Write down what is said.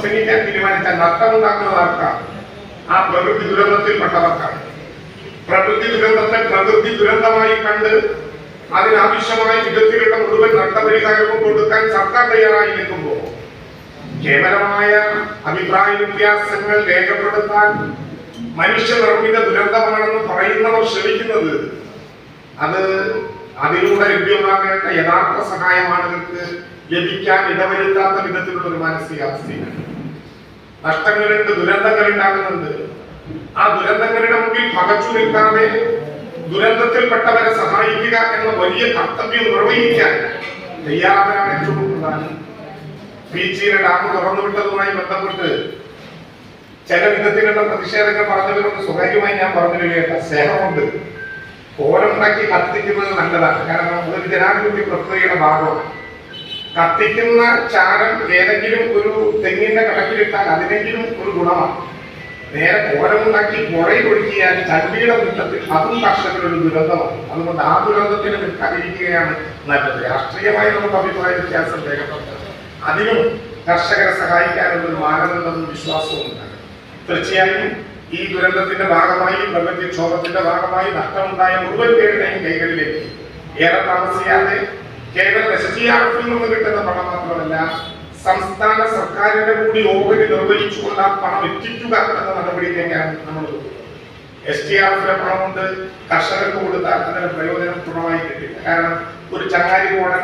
പ്രസംഗിക്കാൻ തീരുമാനിച്ചാൽ നഷ്ടമുണ്ടാക്കുന്നതാർക്കാണ് ആ പ്രകൃതി ദുരന്തത്തിൽപ്പെട്ടവർക്കാണ് പ്രകൃതി ദുരന്തത്തെ പ്രകൃതി ദുരന്തമായി കണ്ട് അതിനാവശ്യമായ വിധത്തിലുള്ള മുഴുവൻ നഷ്ടപരിഹാരവും കൊടുക്കാൻ സർക്കാർ തയ്യാറായി നിൽക്കുമ്പോൾ കേവലമായ അഭിപ്രായ വ്യത്യാസങ്ങൾ രേഖപ്പെടുത്താൻ മനുഷ്യനിർമ്മിത ദുരന്തമാണെന്ന് പറയുന്നവർ ശ്രമിക്കുന്നത് അത് അതിലൂടെ ലഭ്യമാകേണ്ട യഥാർത്ഥ സഹായമാണ് നിങ്ങൾക്ക് ലഭിക്കാൻ ഇടവരുത്താത്ത വിധത്തിലുള്ള ഒരു മാനസികാവസ്ഥയാണ് നഷ്ടങ്ങളുണ്ട് ദുരന്തങ്ങൾ ഉണ്ടാകുന്നുണ്ട്. ആ ദുരന്തങ്ങളുടെ മുമ്പിൽ പകച്ചു നിൽക്കാതെ ദുരന്തത്തിൽപ്പെട്ടവരെ സഹായിക്കുക എന്ന വലിയ കർത്തവ്യം നിർവഹിക്കാൻ തയ്യാറാകാൻ ഏറ്റവും പ്രധാനം. ഡാം തുറന്നുവിട്ടതുമായി ബന്ധപ്പെട്ട് ചില വിധത്തിലുള്ള പ്രതിഷേധങ്ങൾ പറഞ്ഞവരോട് സ്വകാര്യമായി ഞാൻ പറഞ്ഞു കേട്ട സ്നേഹമുണ്ട്. കോലമുണ്ടാക്കി കത്തിക്കുന്നത് നല്ലതാണ്. കാരണം അതൊരു ജനാധിപത്യ പ്രക്രിയയുടെ ഭാഗമാണ്. കത്തിക്കുന്ന ചാരം ഏതെങ്കിലും ഒരു തെങ്ങിന്റെ കണക്കിലിട്ടാൽ അതിനെങ്കിലും ഒരു ഗുണമാണ്. നേരെ കോലമുണ്ടാക്കി പുഴയിൽ ഒഴുകിയാൽ ചണ്ടിയുടെ മുറ്റത്തിൽ അതും കർഷകരുടെ ഒരു ദുരന്തമാണ്. അതുകൊണ്ട് ആ ദുരന്തത്തിന് നിൽക്കാതിരിക്കുകയാണ് നല്ലത്. രാഷ്ട്രീയമായി നമുക്ക് അഭിപ്രായ വ്യത്യാസം രേഖപ്പെടുത്തുന്നത് അതിനും കർഷകരെ സഹായിക്കാനുള്ള ഒരു മാനദണ്ഡവും വിശ്വാസവും ഉണ്ടാകും തീർച്ചയായും ഈ ദുരന്തത്തിന്റെ ഭാഗമായി പ്രപഞ്ചക്ഷോഭത്തിന്റെ ഭാഗമായി നഷ്ടമുണ്ടായ മുഴുവൻ പേരുടെയും കൈകളിലേക്ക് ഏറെ താമസിയാതെ കേവലം എസ് എഫിൽ നിന്ന് കിട്ടുന്ന പണം മാത്രമല്ല സംസ്ഥാന സർക്കാരിന്റെ കൂടി ഓഹരി നിർവഹിച്ചുകൊണ്ട് ആ പണം എത്തിക്കുക എന്ന നടപടിയിലേക്കാണ് നമ്മൾ എസ് ടി ആർ എഫിലെ പണം കൊണ്ട് കർഷകർക്ക് കൊടുത്താൽ അതിന് പ്രയോജനം പൂർണമായി കിട്ടില്ല. കാരണം ഒരു ചങ്ങാരി കോടൻ